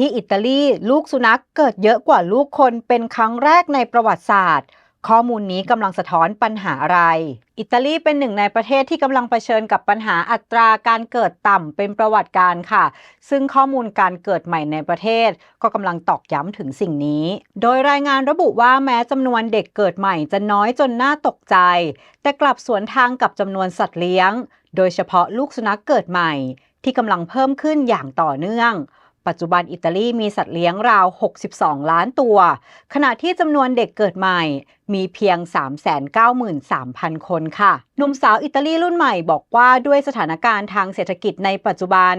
ที่อิตาลีลูกสุนัขเกิดเยอะกว่าลูกคนเป็นครั้งแรกในประวัติศาสตร์ ข้อมูลนี้กำลังสะท้อนปัญหาอะไร อิตาลีเป็นหนึ่งในประเทศที่กำลังเผชิญกับปัญหาอัตราการเกิดต่ำเป็นประวัติการ์ค่ะ ซึ่งข้อมูลการเกิดใหม่ในประเทศ ก็กำลังตอกย้ำถึงสิ่งนี้ โดยรายงานระบุว่าแม้จำนวนเด็กเกิดใหม่จะน้อยจนน่าตกใจ แต่กลับสวนทางกับจำนวนสัตว์เลี้ยง โดยเฉพาะลูกสุนัขเกิดใหม่ ที่กำลังเพิ่มขึ้นอย่างต่อเนื่อง ปัจจุบันอิตาลีมีสัตว์เลี้ยงราว 62 ล้านตัว ขณะที่จำนวนเด็กเกิดใหม่มีเพียง 393,000 คนค่ะ หนุ่มสาวอิตาลีรุ่นใหม่บอกว่าด้วยสถานการณ์ทางเศรษฐกิจในปัจจุบัน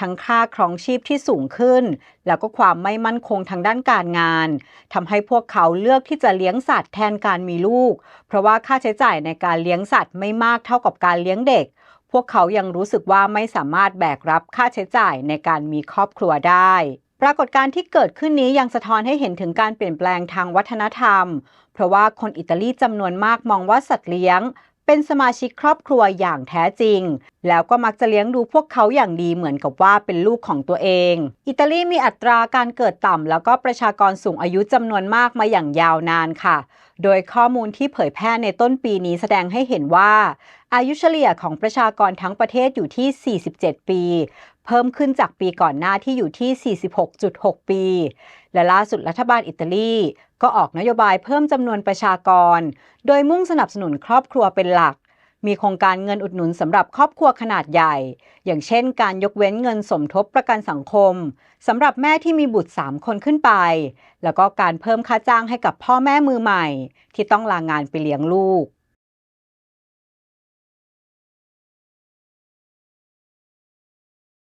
ทั้งค่าครองชีพที่สูงขึ้น แล้วก็ความไม่มั่นคงทางด้านการงานทำให้พวกเขาเลือกที่จะเลี้ยงสัตว์แทนการมีลูก เพราะว่าค่าใช้จ่ายในการเลี้ยงสัตว์ไม่มากเท่ากับการเลี้ยงเด็ก พวกเขายังรู้สึกว่าไม่สามารถแบกรับค่าใช้จ่ายในการมีครอบครัวได้ ปรากฏการณ์ที่เกิดขึ้นนี้ยังสะท้อนให้เห็นถึงการเปลี่ยนแปลงทางวัฒนธรรม เพราะว่าคนอิตาลีจำนวนมากมองว่าสัตว์เลี้ยง เป็นสมาชิกครอบครัวอย่างแท้จริง แล้วก็มักจะเลี้ยงดูพวกเขาอย่างดีเหมือนกับว่าเป็นลูกของตัวเอง อิตาลีมีอัตราการเกิดต่ำแล้วก็ประชากรสูงอายุจำนวนมากมาอย่างยาวนานค่ะ โดยข้อมูลที่เผยแพร่ในต้นปีนี้แสดงให้เห็นว่าอายุเฉลี่ยของประชากรทั้งประเทศอยู่ที่ 47 ปี พิ่มขึ้นจากปีก่อนหน้าที่อยู่ที่ 46.6 ปี และล่าสุดรัฐบาลอิตาลีก็ออกนโยบายเพิ่มจำนวนประชากร โดยมุ่งสนับสนุนครอบครัวเป็นหลัก มีโครงการเงินอุดหนุนสำหรับครอบครัวขนาดใหญ่ อย่างเช่นการยกเว้นเงินสมทบประกันสังคมสำหรับแม่ที่มีบุตร 3 คนขึ้นไป แล้วก็การเพิ่มค่าจ้างให้กับพ่อแม่มือใหม่ ที่ต้องลางานไปเลี้ยงลูก